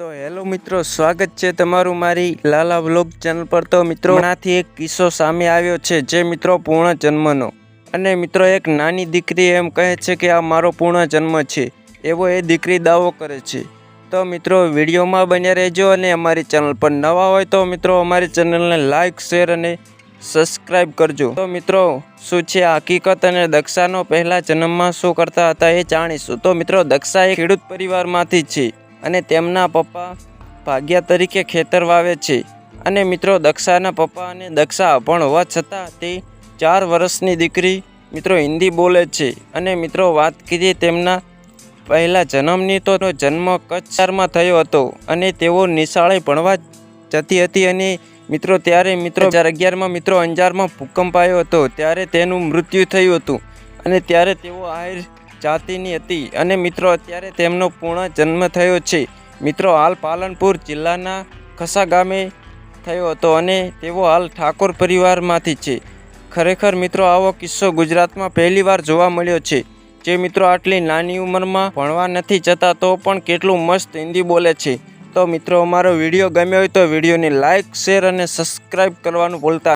તો હેલો મિત્રો, સ્વાગત છે તમારું મારી લાલા વ્લોગ ચેનલ પર. તો મિત્રો, હમણાંથી એક કિસ્સો સામે આવ્યો છે, જે મિત્રો પૂર્ણ જન્મનો. અને મિત્રો, એક નાની દીકરી એમ કહે છે કે આ મારો પૂર્ણ જન્મ છે, એવો એ દીકરી દાવો કરે છે. તો મિત્રો, વિડીયોમાં બન્યા રહેજો અને અમારી ચેનલ પર નવા હોય તો મિત્રો, અમારી ચેનલને લાઈક, શેર અને સબસ્ક્રાઈબ કરજો. તો મિત્રો, શું છે આ હકીકત અને દક્ષાનો પહેલા જન્મમાં શું કરતા હતા એ જાણીશું. તો મિત્રો, દક્ષા એ ખેડૂત પરિવારમાંથી છે. અને તેમના પપ્પા ભાગ્યા તરીકે ખેતર વાવે છે. અને મિત્રો, દક્ષાના પપ્પા અને દક્ષા અભણ હોવા છતાં તે ચાર વર્ષની દીકરી મિત્રો હિન્દી બોલે છે. અને મિત્રો, વાત કરીએ તેમના પહેલા જન્મની તો જન્મ કચ્છમાં થયો હતો અને તેઓ નિશાળે ભણવા જતી હતી અને મિત્રો, ત્યારે મિત્રો હજાર અગિયારમાં મિત્રો અંજારમાં ભૂકંપ આવ્યો હતો. ત્યારે તેનું મૃત્યુ થયું હતું અને ત્યારે તેઓ આહિર જાતિની હતી અને મિત્રો અત્યારે તેમનો પૂર્ણ જન્મ થયો છે. મિત્રો, હાલ પાલનપુર જિલ્લાના ખસા ગામે થયો હતો અને તેઓ હાલ ઠાકોર પરિવારમાંથી છે. ખરેખર મિત્રો, આવો કિસ્સો ગુજરાતમાં પહેલીવાર જોવા મળ્યો છે. જે મિત્રો આટલી નાની ઉંમરમાં ભણવા નથી જતા, તો પણ કેટલું મસ્ત હિન્દી બોલે છે. તો મિત્રો, અમારો વીડિયો ગમ્યો હોય તો વિડીયોને લાઇક શેર અને સબસ્ક્રાઈબ કરવાનું ભૂલતા